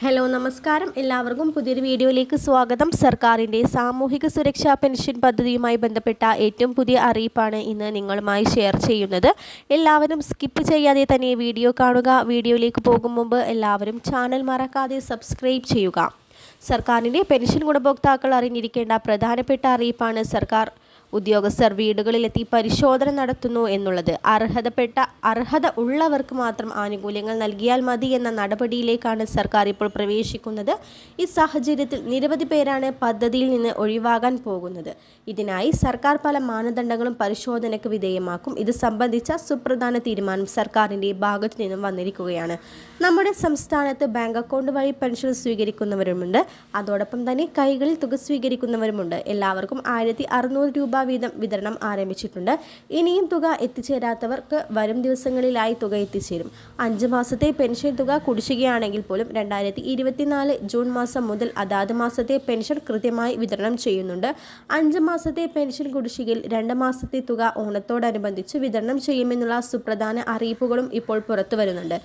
Hello നമസ്കാരം. എല്ലാവർക്കും പുതിയൊരു വീഡിയോയിലേക്ക് സ്വാഗതം. സർക്കാരിന്റെ സാമൂഹിക സുരക്ഷാ പെൻഷൻ പദ്ധതിയുമായി ബന്ധപ്പെട്ട ഏറ്റവും പുതിയ അറിയിപ്പാണ് ഇന്ന് നിങ്ങളുമായി ഷെയർ ചെയ്യുന്നത്. എല്ലാവരും സ്കിപ്പ് ചെയ്യാതെ തന്നെ വീഡിയോ കാണുക. വീഡിയോയിലേക്ക് പോകും മുമ്പ് എല്ലാവരും ചാനൽ മറക്കാതെ സബ്സ്ക്രൈബ് ചെയ്യുക. സർക്കാരിന്റെ പെൻഷൻ ഗുണഭോക്താക്കൾ അറിഞ്ഞിരിക്കേണ്ട പ്രധാനപ്പെട്ട അറിയിപ്പാണ് സർക്കാർ ഉദ്യോഗസ്ഥർ വീടുകളിലെത്തി പരിശോധന നടത്തുന്നു എന്നുള്ളത്. അർഹതപ്പെട്ട അർഹത ഉള്ളവർക്ക് മാത്രം ആനുകൂല്യങ്ങൾ നൽകിയാൽ മതി എന്ന നടപടിയിലേക്കാണ് സർക്കാർ ഇപ്പോൾ പ്രവേശിക്കുന്നത്. ഈ സാഹചര്യത്തിൽ നിരവധി പേരാണ് പദ്ധതിയിൽ നിന്ന് ഒഴിവാകാൻ പോകുന്നത്. ഇതിനായി സർക്കാർ പല മാനദണ്ഡങ്ങളും പരിശോധനയ്ക്ക് വിധേയമാക്കും. ഇത് സംബന്ധിച്ച സുപ്രധാന തീരുമാനം സർക്കാരിന്റെ ഭാഗത്തു നിന്നും വന്നിരിക്കുകയാണ്. നമ്മുടെ സംസ്ഥാനത്ത് ബാങ്ക് അക്കൗണ്ട് വഴി പെൻഷൻ സ്വീകരിക്കുന്നവരുമുണ്ട്. അതോടൊപ്പം തന്നെ കൈകളിൽ തുക സ്വീകരിക്കുന്നവരുമുണ്ട്. എല്ലാവർക്കും ആയിരത്തി അറുന്നൂറ് രൂപ വീതം വിതരണം ആരംഭിച്ചിട്ടുണ്ട്. ഇനിയും തുക എത്തിച്ചേരാത്തവർക്ക് വരും ദിവസങ്ങളിലായി തുക എത്തിച്ചേരും. അഞ്ച് മാസത്തെ പെൻഷൻ തുക കുടിശ്ശികയാണെങ്കിൽ പോലും രണ്ടായിരത്തി ഇരുപത്തിനാല് ജൂൺ മാസം മുതൽ അതാത് മാസത്തെ പെൻഷൻ കൃത്യമായി വിതരണം ചെയ്യുന്നുണ്ട്. അഞ്ച് മാസത്തെ പെൻഷൻ കുടിശ്ശികയിൽ രണ്ട് മാസത്തെ തുക ഓണത്തോടനുബന്ധിച്ച് വിതരണം ചെയ്യുമെന്നുള്ള സുപ്രധാന അറിയിപ്പുകളും ഇപ്പോൾ പുറത്തു വരുന്നുണ്ട്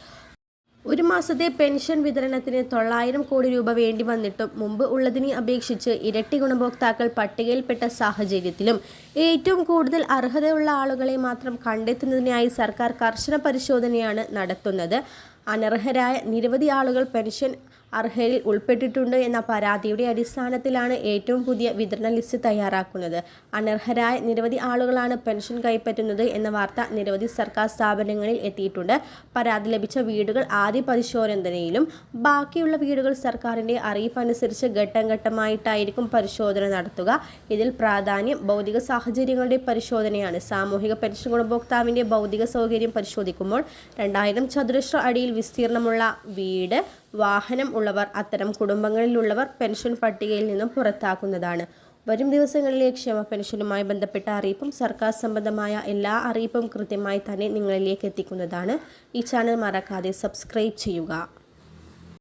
ഒരു മാസത്തെ പെൻഷൻ വിതരണത്തിന് തൊള്ളായിരം കോടി രൂപ വേണ്ടി വന്നിട്ടും മുമ്പ് ഉള്ളതിനെ അപേക്ഷിച്ച് ഇരട്ടി ഗുണഭോക്താക്കൾ പട്ടികയിൽപ്പെട്ട സാഹചര്യത്തിലും ഏറ്റവും കൂടുതൽ അർഹതയുള്ള ആളുകളെ മാത്രം കണ്ടെത്തുന്നതിനായി സർക്കാർ കർശന പരിശോധനയാണ് നടത്തുന്നത്. അനർഹരായ നിരവധി ആളുകൾ പെൻഷൻ അർഹരിൽ ഉൾപ്പെട്ടിട്ടുണ്ട് എന്ന പരാതിയുടെ അടിസ്ഥാനത്തിലാണ് ഏറ്റവും പുതിയ വിതരണ ലിസ്റ്റ് തയ്യാറാക്കുന്നത്. അനർഹരായ നിരവധി ആളുകളാണ് പെൻഷൻ കൈപ്പറ്റുന്നത് എന്ന വാർത്ത നിരവധി സർക്കാർ സ്ഥാപനങ്ങളിൽ എത്തിയിട്ടുണ്ട്. പരാതി ലഭിച്ച വീടുകൾ ആദ്യ പരിശോധനയിലും ബാക്കിയുള്ള വീടുകൾ സർക്കാരിന്റെ അറിയിപ്പനുസരിച്ച് ഘട്ടം ഘട്ടമായിട്ടായിരിക്കും പരിശോധന നടത്തുക. ഇതിൽ പ്രാധാന്യം ഭൗതിക സാഹചര്യങ്ങളുടെ പരിശോധനയാണ്. സാമൂഹിക പെൻഷൻ ഗുണഭോക്താവിന്റെ ഭൗതിക സൗകര്യം പരിശോധിക്കുമ്പോൾ രണ്ടായിരം ചതുരശ്ര അടിയിൽ വിസ്തീർണമുള്ള വീട് വാഹനം ഉള്ളവർ അത്തരം കുടുംബങ്ങളിലുള്ളവർ പെൻഷൻ പട്ടികയിൽ നിന്നും പുറത്താക്കുന്നതാണ്. വരും ദിവസങ്ങളിലെ ക്ഷേമ പെൻഷനുമായി ബന്ധപ്പെട്ട അറിയിപ്പും സർക്കാർ സംബന്ധമായ എല്ലാ അറിയിപ്പും കൃത്യമായി തന്നെ നിങ്ങളിലേക്ക് എത്തിക്കുന്നതാണ്. ഈ ചാനൽ മറക്കാതെ സബ്സ്ക്രൈബ് ചെയ്യുക.